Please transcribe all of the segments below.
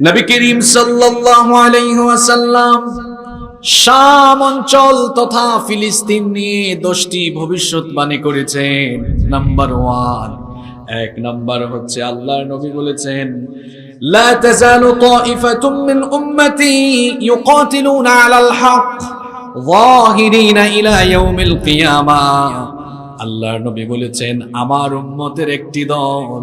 নবী করিম সাল্লাল্লাহু আলাইহি ওয়াসাল্লাম শাম অঞ্চল তথা ফিলিস্তিন নিয়ে দশটি ভবিষ্যৎবাণী করেছেন। Number one. এক নাম্বার হচ্ছে আল্লাহর নবী বলেছেন, লা তাজালু তাইফাতুম মিন উম্মতি ইউকাতিলুনা আলাল হক যাহিরিনা ইলা ইয়াউমিল কিয়ামা। আল্লাহর নবী বলেছেন, আমার উম্মতের একটি দল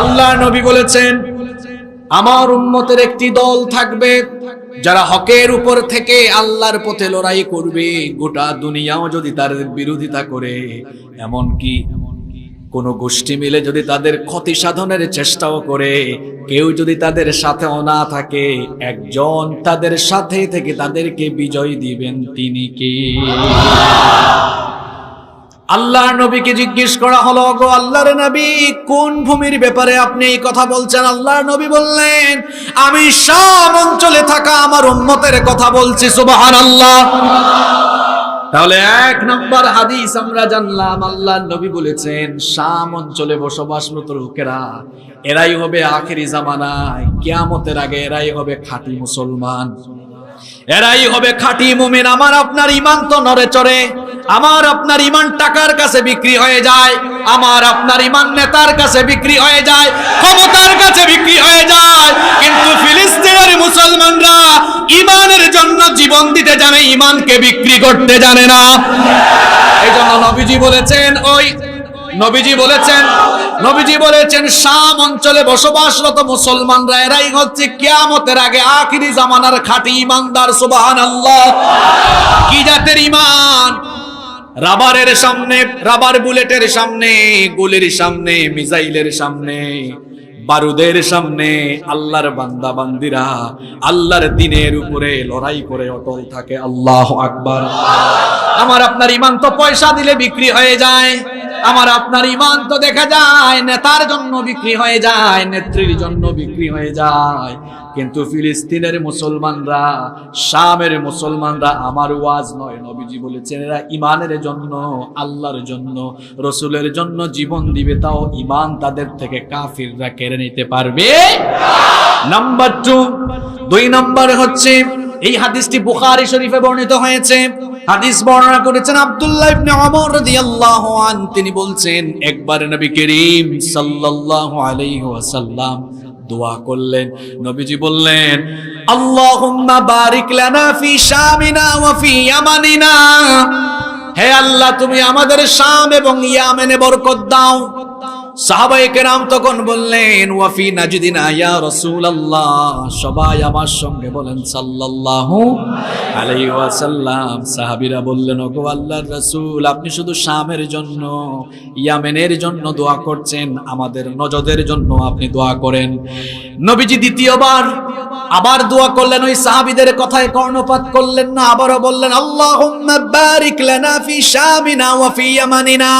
আল্লাহ নবী বলেছেন, আমার উম্মতের একটি দল থাকবে যারা হকের উপর থেকে আল্লাহর পথে লড়াই করবে। গোটা দুনিয়াও যদি তার বিরোধিতা করে এমন কি কোন গোষ্ঠী মিলে যদি তাদের ক্ষতি সাধনের চেষ্টাও করে, কেউ যদি তাদের সাথেও না থাকে, একজন তাদের সাথে থেকে তাদেরকে বিজয় দিবেন তিনি কে? আল্লাহর নবীকে জিজ্ঞেস করা হলো, গো আল্লাহর নবী, কোন ভূমির ব্যাপারে আপনি এই কথা বলছেন? আল্লাহর নবী বললেন, আমি শাম অঞ্চলে থাকা আমার উম্মতের কথা বলছি, সুবহানাল্লাহ। তাহলে এক নম্বর হাদিস আমরা জানলাম, আল্লাহর নবী বলেছেন, শাম অঞ্চলে বসবাসরত লোকেরা, এরাই হবে আখেরি জামানায়, কিয়ামতের আগে এরাই হবে খাঁটি মুসলমান। এরাই হবে খাঁটি মুমিন। আমার আপনার ইমান তো নড়ে চড়ে। আমার আপনার ইমান টাকার কাছে বিক্রি হয়ে যায়। আমার আপনার ইমান নেতার কাছে বিক্রি হয়ে যায়। ক্ষমতার কাছে বিক্রি হয়ে যায়। কিন্তু ফিলিস্তিনের মুসলমানরা ইমানের জন্য জীবন দিতে জানে ইমানকে বিক্রি করতে জানে না। এই জন্য নবীজি বলেছেন, ওই নবীজি বলেছেন নবীজি বলেছেন, শাম অঞ্চলে বসবাসরত মুসলমানরা এরাই হচ্ছে কিয়ামতের আগে আখিরি জামানার খাঁটি ইমানদার, সুবহানাল্লাহ। কি জাতের ইমান? রাবারের সামনে, রাবার বুলেটের সামনে, গুলির সামনে, মিসাইলের সামনে, বারুদের সামনে আল্লাহর বান্দা বান্দিরা আল্লাহর দিনের উপরে লড়াই করে অটল থাকে। আল্লাহ আকবার। আমার আপনার ইমান তো পয়সা দিলে বিক্রি হয়ে যায়। আমার আপনার ইমান তো দেখা যায়, নেতার জন্য বিক্রি হয়ে যায়, নেত্রীর জন্য বিক্রি হয়ে যায়। কিন্তু ফিলিস্তিনের মুসলমানরা, শামের মুসলমানরা আমার ওয়াজ নয়। নবীজি বলেছেন, এরা ইমানের জন্য, আল্লাহর জন্য, রসুলের জন্য জীবন দিবে, তাও ইমান তাদের থেকে কাফিররা কেড়ে নিতে পারবে। নাম্বার টু দুই নম্বর হচ্ছে এই হাদিসটি বুখারী শরীফে বর্ণিত হয়েছে। হাদিস বর্ণনা করেছেন আব্দুল্লাহ ইবনে ওমর রাদিয়াল্লাহু আন, তিনি বলছেন, একবার নবী করিম সাল্লাল্লাহু আলাইহি ওয়াসাল্লাম দোয়া করলেন। নবীজি বললেন, আল্লাহুম্মা বারিক লানা ফি শামিনা ওয়া ফি ইয়ামানিনা। হে আল্লাহ, তুমি আমাদের শাম এবং ইয়ামেনে বরকত দাও। আপনি শুধু শামের জন্য, ইয়ামেনের জন্য দোয়া করছেন, আমাদের নজদের জন্য আপনি দোয়া করেন। নবীজি দ্বিতীয়বার আবার দোয়া করলেন, ওই সাহাবীদের কথায় কর্ণপাত করলেন না, আবারও বললেন, আল্লাহুম্মা বারিক লানা ফি শামিনা ওয়া ফি ইয়ামানিনা।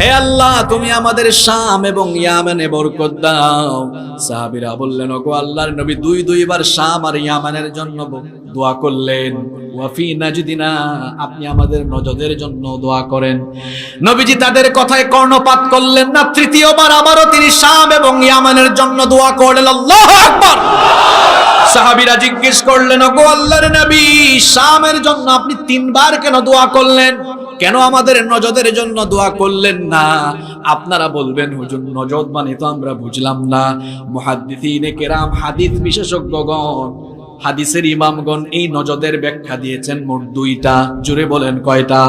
হে আল্লাহ, তুমি আমাদের শাম এবং ইয়ামানে বরকত দাও। সাহাবীরা বললেন, ওগো আল্লাহর নবী দুই দুইবার শাম আর ইয়ামানের জন্য দোয়া করলেন। ওয়া ফি নাজদিনা, আপনি আমাদের নজদের জন্য দোয়া করেন। নবীজি তাদের কথায় কর্ণপাত করলেন, না, তৃতীয়বার আবারও তিনি শাম এবং ইয়ামানের জন্য দোয়া করলেন। আল্লাহু আকবার! সাহাবীরা জিজ্ঞেস করলেন, ওগো আল্লাহর নবী, শামের জন্য আপনি তিনবার কেন দোয়া করলেন? কেন আমাদের নজদের জন্য দোয়া করলেন না? আপনারা বলবেন, হুজুর, নজদ মানে তো আমরা বুঝলাম না। মহাদিসিনে কেরাম, হাদিস বিশেষজ্ঞগণ, হাদিসের ইমামগণ এই নজদের ব্যাখ্যা দিয়েছেন মোট দুইটা। জুড়ে বলেন, কয়টা?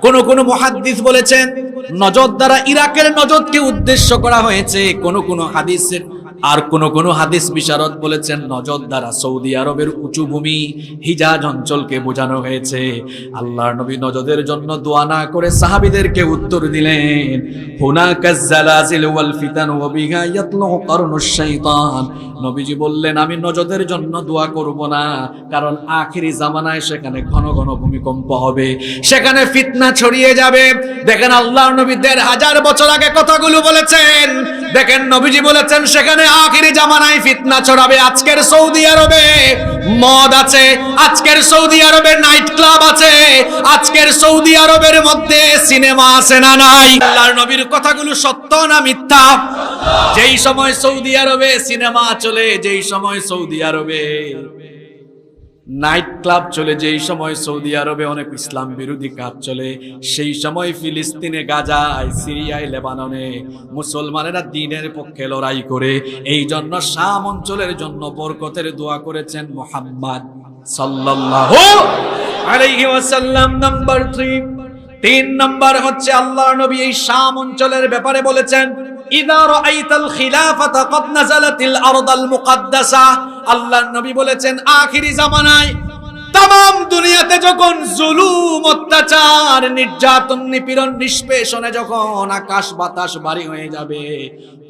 কোন কোন মহাদিস বলেছেন নজর দ্বারা ইরাকের নজদকে উদ্দেশ্য করা হয়েছে। কোন কোন হাদিসের আর কোন কোন হাদিস বিশারদ বলেছেন, নজর দ্বারা সৌদি আরবের উঁচু ভূমি হিজাজ অঞ্চলকে বোঝানো হয়েছে। আল্লাহ নবী নজদের জন্য দোয়া না করে সাহাবিদেরকে উত্তর দিলেন হুনাকা জালাজিল ওয়াল ফিতান ওয়া বিহা ইয়াতলু শাইতান। নবীজি বললেন, আমি নজদের জন্য দোয়া করব না, কারণ আখিরি জামানায় সেখানে ঘন ঘন ভূমিকম্প হবে। সেখানে ফিতনা ছড়িয়ে যাবে। দেখেন আল্লাহ নবী দেড় হাজার বছর আগে কথাগুলো বলেছেন। দেখেন নবীজি বলেছেন, সেখানে আখিরি জামানায় ফিতনা ছড়াবে। আজকের সৌদি আরবে মদ আছে, আজকের সৌদি আরবে নাইট ক্লাব আছে, আজকের সৌদি আরবের মধ্যে সিনেমা আছে না নাই? আল্লাহর নবীর কথাগুলো সত্য না মিথ্যা? যেই সময় সৌদি আরবে সিনেমা চলে, যেই সময় সৌদি আরবে নাইট ক্লাব চলে, যেই সময় সৌদি আরবে অনেক ইসলাম বিরোধী কাজ চলে, সেই সময় ফিলিস্তিনে গাজায় সিরিয়ায়, লেবাননে মুসলমানেরা দিনের পক্ষে লড়াই করে। এই জন্য শাম অঞ্চলের জন্য বরকতের দোয়া করেছেন মোহাম্মদ ওয়াসাল্লাম। নাম্বার 3 তিন নাম্বার হচ্ছে আল্লাহ নবী এই শাম অঞ্চলের ব্যাপারে বলেছেন ইদা রাআইতাল খিলাফাতা নবী বলেছেন, আখিরি জামানায় দুনিয়াতে যখন জুলুম, অত্যাচার, নির্যাতন, নিপীড়ন, নিষ্পেষণে যখন আকাশ বাতাস ভারী হয়ে যাবে,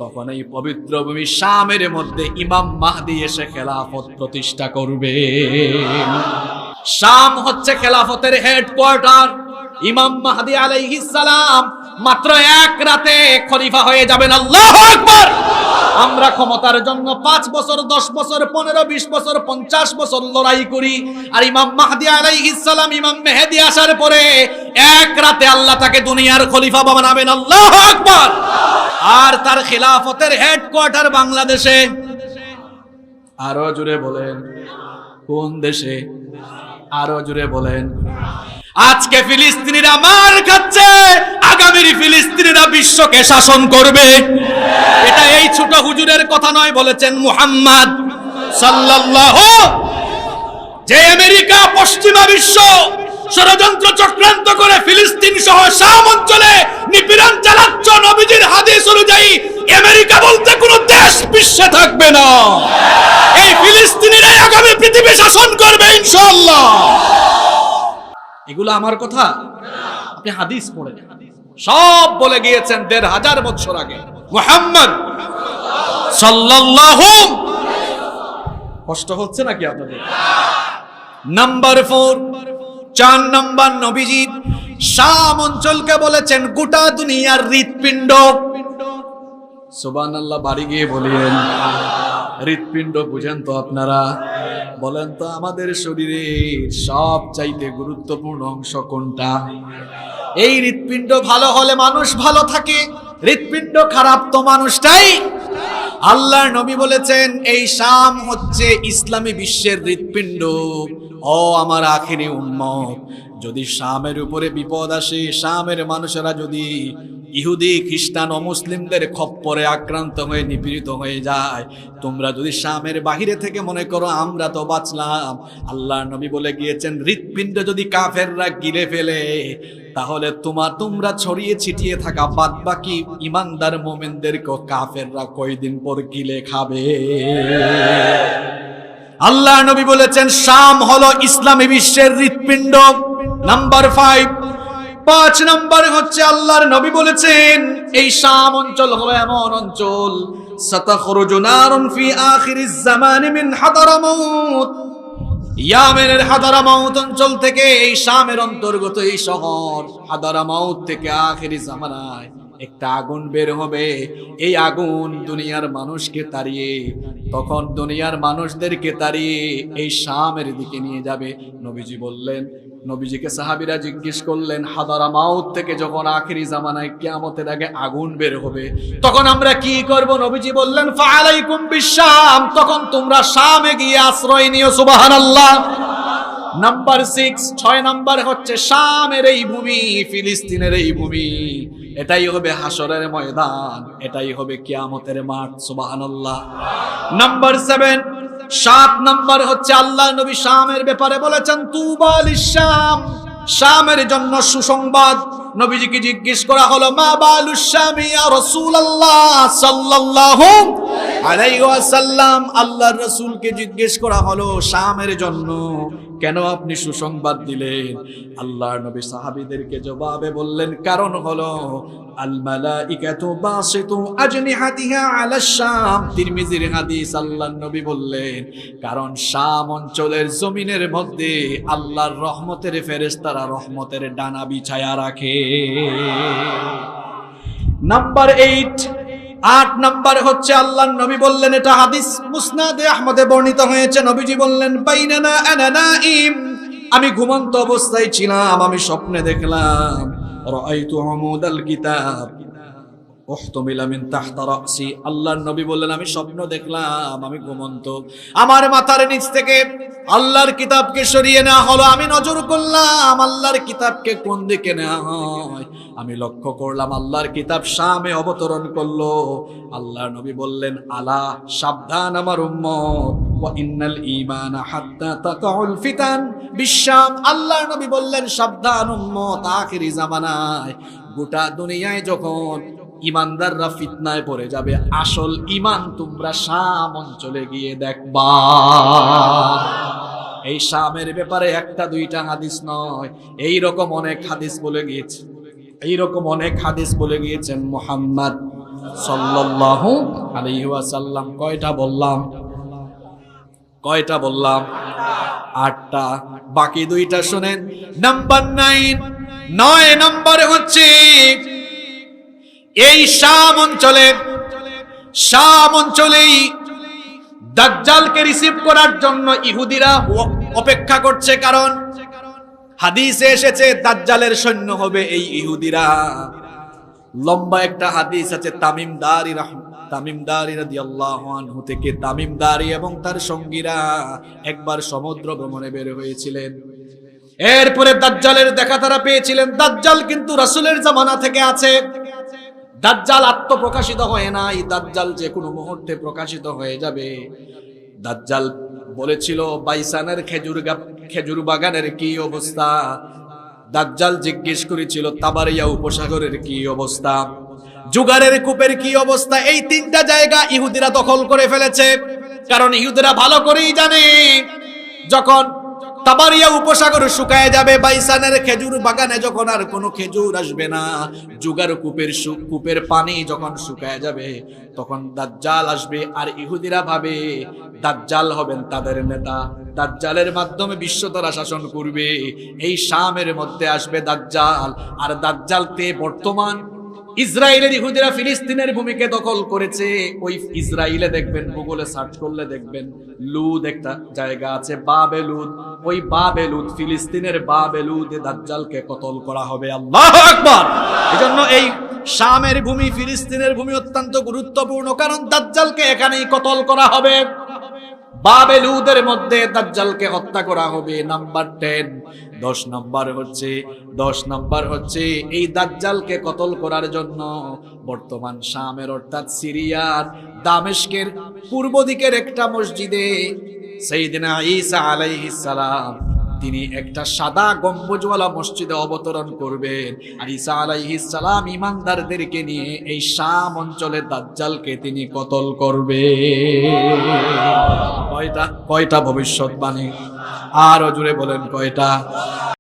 তখন এই পবিত্র ভূমি শামের মধ্যে ইমাম মাহদি এসে খেলাফত প্রতিষ্ঠা করবে। শাম হচ্ছে খেলাফতের হেডকোয়ার্টার ইমাম মাহদি আলাইহিস সালাম মাত্র এক রাতে খলিফা হয়ে যাবেন আল্লাহু আকবার। আমরা ক্ষমতার জন্য পাঁচ বছর, দশ বছর, পনেরো, বিশ বছর, পঞ্চাশ বছর লড়াই করি। আর ইমাম মাহদি আলাই সালাম, ইমাম মেহেদি আসার পরে এক রাতে আল্লাহ তাকে দুনিয়ার খলিফা বানাবেন আল্লাহু আকবার। আর তার খিলাফতের হেডকোয়ার্টার বাংলাদেশে। আরও জুড়ে বলেন, কোন দেশে? আরও জুড়ে বলেন। আজকে ফিলিস্তিনিরা মার খাচ্ছে। আগামীর ফিলিস্তিনিরা বিশ্বকে শাসন করবে। এটা এই ছোট হুজুরের কথা নয় বলেছেন মুহাম্মদ সাল্লাল্লাহু যে আমেরিকা, পশ্চিমা বিশ্ব ষড়যন্ত্র চক্রান্ত করে ফিলিস্তিন সহ শাম অঞ্চলে নিপীড়ন চালাচ্ছ নবীজির হাদিস অনুযায়ী, আমেরিকা বলতে কোনো দেশ বিশ্বে থাকবে না। এই ফিলিস্তিনিরাই আগামী পৃথিবী শাসন করবে ইনশাআল্লাহ। এগুলো আমার কথা? আপনি হাদিস পড়েন। সব বলে গিয়েছেন দেড় হাজার বছর আগে। মুহাম্মদ কষ্ট হচ্ছে নাকি আপনাদের? নাম্বার ফোর, চার নাম্বার নবীজি শাম অঞ্চলকে বলেছেন, গোটা দুনিয়ার হৃৎপিণ্ড। সুবান আল্লাহ বাড়ি গিয়ে বলিলেন, হৃৎপিণ্ড বুঝেন তো আপনারা? বলেন তো আমাদের শরীরের সব চাইতে গুরুত্বপূর্ণ অংশ কোনটা? এই হৃৎপিণ্ড ভালো হলে মানুষ ভালো থাকে, হৃৎপিণ্ড খারাপ তো মানুষটাই। আল্লাহর নবী বলেছেন, এই শাম হচ্ছে ইসলামী বিশ্বের হৃৎপিণ্ড। ও আমার আখিরি উম্মত, যদি শামের উপরে বিপদ আসে, শামের মানুষেরা যদি ইহুদি, খ্রিস্টান ও মুসলিমদের খপ্পরে আক্রান্ত হয়ে নিপীড়িত হয়ে যায়। তোমরা যদি শামের বাহিরে থেকে মনে করো, আমরা তো বাঁচলাম। আল্লাহর নবী বলে গিয়েছেন, হৃৎপিণ্ড যদি কাফেররা গিলে ফেলে, তাহলে তোমার তোমরা ছড়িয়ে ছিটিয়ে থাকা বাদ বাকি ইমানদার মোমেনদেরকে কাফেররা কয়দিন পর গিলে খাবে। আল্লাহ নবী বলেছেন, শাম হলো ইসলামী বিশ্বের হৃৎপিণ্ড। নাম্বার ফাইভ পাঁচ নাম্বার হচ্ছে আল্লাহর নবী বলেছেন, এই শাম অঞ্চল হলো এমন অঞ্চল অঞ্চল থেকে এই শামের অন্তর্গত এই শহর হাদারামাউত থেকে আখেরি জামানায় একটা আগুন বের হবে। এই আগুন দুনিয়ার মানুষকে তাড়িয়ে, তখন দুনিয়ার মানুষদেরকে তাড়িয়ে এই শামের দিকে নিয়ে যাবে। নবীজি বললেন নবীজিকে সাহাবিরা জিজ্ঞেস করলেন, হাদারা মাউত থেকে যখন আখেরি জামানায় কেয়ামতের আগে আগুন বের হবে, তখন আমরা কি করব? নবীজি বললেন ফালাইকুম বিশাম তখন তোমরা শামে গিয়ে আশ্রয় নিও, সুবহানাল্লাহ। নাম্বার সিক্স ছয় নাম্বার হচ্ছে শামের এই ভূমি, ফিলিস্তিনের এই ভূমি। এটাই হবে হাসরের ময়দান, এটাই হবে কিয়ামতের মাঠ, সুবহানাল্লাহ। নাম্বার সেভেন সাত নাম্বার হচ্ছে আল্লাহ নবী শামের ব্যাপারে বলেছেন তুবাল শাম শামের জন্য সুসংবাদ। নবীজিকে জিজ্ঞেস করা হলো, মা বালু শামিয়া রাসূলুল্লাহ সাল্লাল্লাহু আলাইহি ওয়াসাল্লাম? আল্লাহর রাসূলকে জিজ্ঞেস করা হলো, শামের জন্য কেন আপনি সুসংবাদ দিলেন? আল্লাহর নবী সাহাবিদেরকে জবাবে বললেন, কারণ হলো কারণ অঞ্চলের জমিনের মধ্যে আল্লাহর রহমতের ফেরেশতারা রহমতের ডানা বিছায়া রাখে। নাম্বার এইট আট নম্বরে হচ্ছে আল্লাহ নবী বললেন, এটা হাদিস মুসনাদে আহমদে বর্ণিত হয়েছে। নবীজি বললেন, বাইনানা আনানা ইম আমি ঘুমন্ত অবস্থায় ছিলাম, আমি স্বপ্নে দেখলাম, রাআইতু আমুদাল কিতাব। আল্লাহর নবী বললেন, আমি স্বপ্ন দেখলাম, আমি ঘুমন্ত। আমার মাথার নিচ থেকে আল্লাহর কিতাবকে সরিয়ে নেওয়া হলো। আমি নজর করলাম, আল্লাহর কিতাবকে কোন দিকে হয়? আমি লক্ষ্য করলাম, আল্লাহর কিতাব শামে অবতরণ করল। আল্লাহর নবী বললেন, আলা, সাবধান আমার উম্মত। বিশাম আল্লাহর নবী বললেন, সাবধান উম্মত, আখিরি জামানায়। গোটা দুনিয়ায় যখন ইমানদাররা ফিতনায় পড়ে যাবে। আসল ইমান তোমরা শাম অঞ্চলে গিয়ে দেখবা। এই শামের ব্যাপারে একটা দুইটা হাদিস নয়। এই রকম অনেক হাদিস বলে গিয়েছে। এই রকম অনেক হাদিস বলে গিয়েছেন মোহাম্মদ সাল্লাল্লাহু আলাইহি ওয়াসাল্লাম। কয়টা বললাম? কয়টা বললাম? আটটা। বাকি দুইটা শুনেন। Number nine. নয় নম্বরে হচ্ছে এই শাম অঞ্চলে, শাম অঞ্চলেই দাজ্জালকে রিসিভ করার জন্য ইহুদিরা অপেক্ষা করছে, কারণ হাদিসে এসেছে দাজ্জালের সৈন্য হবে এই ইহুদিরা। লম্বা একটা হাদিস আছে তামিম দারি তামিম দারি রাদিয়াল্লাহু আনহু থেকে তামিম দারি এবং তার সঙ্গীরা একবার সমুদ্র ভ্রমণে বের হয়েছিলেন। এরপরে দাজ্জালের দেখা তারা পেয়েছিলেন। দাজ্জাল কিন্তু রাসূলের জামানা থেকে আছে। দাজ্জাল আত্মপ্রকাশিত হয় না এই দাজ্জাল যে কোনো মুহূর্তে প্রকাশিত হয়ে যাবে। দাজ্জাল বলেছিল, বাইসানের খেজুর খেজুর বাগানের কি অবস্থা? দাজ্জাল জিজ্ঞেস করেছিল তাবারিয়া উপসাগরের কি অবস্থা? জুগারের কূপের কি অবস্থা? এই তিনটা জায়গা ইহুদিরা দখল করে ফেলেছে। কারণ ইহুদিরা ভালো করেই জানে, যখন তাবারিয়া উপসাগর শুকায় যাবে, বাইসানের খেজুর বাগানে যখন আর কোনো খেজুর আসবে না জুগার কূপের কূপের পানি যখন শুকায় যাবে, তখন দাজ্জাল আসবে। আর ইহুদিরা ভাবে দাজ্জাল হবেন তাদের নেতা। দাজ্জালের মাধ্যমে বিশ্ব তারা শাসন করবে। এই শামের মধ্যে আসবে দাজ্জাল। আর দাজ্জালতে বর্তমান ইসরায়েলের ইহুদিরা ফিলিস্তিনের ভূমিকে দখল করেছে। ওই ইসরায়েলে দেখবেন, গুগলে সার্চ করলে দেখবেন, লুদ একটা জায়গা আছে, বাবেলুদ। ওই বাবেলুদ, ফিলিস্তিনের বাবেলুদে দাজ্জালকে কতল করা হবে? আল্লাহু আকবার! এজন্য এই শামের ভূমি, ফিলিস্তিনের ভূমি অত্যন্ত গুরুত্বপূর্ণ, কারণ দাজ্জালকে এখানেই কতল করা হবে। বাবেলুদের মধ্যে দাজ্জালকে হত্যা করা হবে। Number ten. দশ নাম্বার হচ্ছে, দশ নাম্বার হচ্ছে, এই দাজ্জালকে কতল করার জন্য বর্তমান শামের, অর্থাৎ সিরিয়ার, দামেস্কের পূর্ব দিকের একটা মসজিদে সেইদিনা ঈসা আলাইহিস সালাম তিনি একটা সাদা গম্বুজওয়ালা মসজিদে অবতরণ করবেন। আর ঈসা আলাইহিস সালাম ইমানদারদেরকে নিয়ে এই শাম অঞ্চলে দাজ্জালকে তিনি কতল করবে কয়টা কয়টা ভবিষ্যৎবাণী? আর জুড়ে বলেন কয়টা?